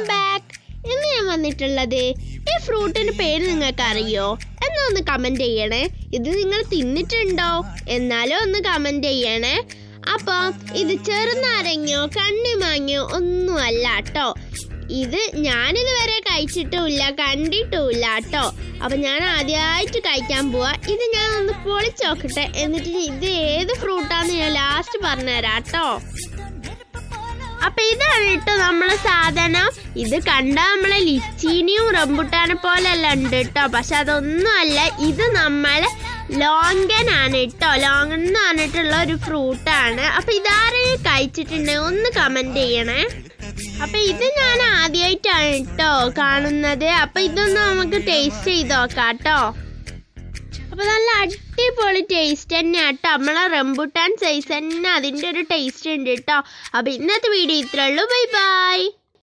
Welcome back ഇന്ന് ഞാൻ വന്നിട്ടുള്ളത് ഈ ഫ്രൂട്ടിന്റെ പേര് നിങ്ങൾക്ക് അറിയോ എന്നാ ഒന്ന് കമന്റ് ചെയ്യണേ. ഇത് നിങ്ങൾ തിന്നിട്ടുണ്ടോ? എന്നാലും ഒന്ന് കമന്റ് ചെയ്യണേ. അപ്പൊ ഇത് ചെറുനാരങ്ങയോ കണ്ണിമാങ്ങയോ ഒന്നും അല്ല കേട്ടോ. ഇത് ഞാനിതുവരെ കഴിച്ചിട്ടുമില്ല കണ്ടിട്ടുമില്ല കേട്ടോ. അപ്പൊ ഞാൻ ആദ്യമായിട്ട് കഴിക്കാൻ പോവാ. ഇത് ഞാൻ ഒന്ന് പൊളിച്ചു നോക്കട്ടെ. എന്നിട്ട് ഇത് ഏത് ഫ്രൂട്ടാന്ന് ഞാൻ ലാസ്റ്റ് പറഞ്ഞുതരാം കേട്ടോ. അപ്പൊ ഇതാണ് കേട്ടോ നമ്മളെ സാധനം. ഇത് കണ്ട നമ്മളെ ലിച്ചീനിയും റംബുട്ടാനെ പോലെയല്ല ഉണ്ട് കേട്ടോ പക്ഷെ അതൊന്നും അല്ല. ഇത് നമ്മളെ ലോങ്കൻ ആണ് കേട്ടോ ലോങ്ങൻ എന്ന് പറഞ്ഞിട്ടുള്ള ഒരു ഫ്രൂട്ടാണ്. അപ്പം ഇതാരെയും കഴിച്ചിട്ടുണ്ടെങ്കിൽ ഒന്ന് കമന്റ് ചെയ്യണേ. അപ്പം ഇത് ഞാൻ ആദ്യമായിട്ടാണ് കേട്ടോ കാണുന്നത്. അപ്പം ഇതൊന്ന് നമുക്ക് ടേസ്റ്റ് ചെയ്ത് നോക്കാം കേട്ടോ അപ്പം നല്ല അടിപൊളി ടേസ്റ്റ് തന്നെയാണ് കേട്ടോ നമ്മളെ റംബുട്ടാൻ സൈസ് തന്നെ അതിന്റെ ഒരു ടേസ്റ്റ് ഉണ്ട് കേട്ടോ അപ്പോൾ ഇന്നത്തെ വീഡിയോ ഇത്രയുള്ളൂ ബൈ ബൈ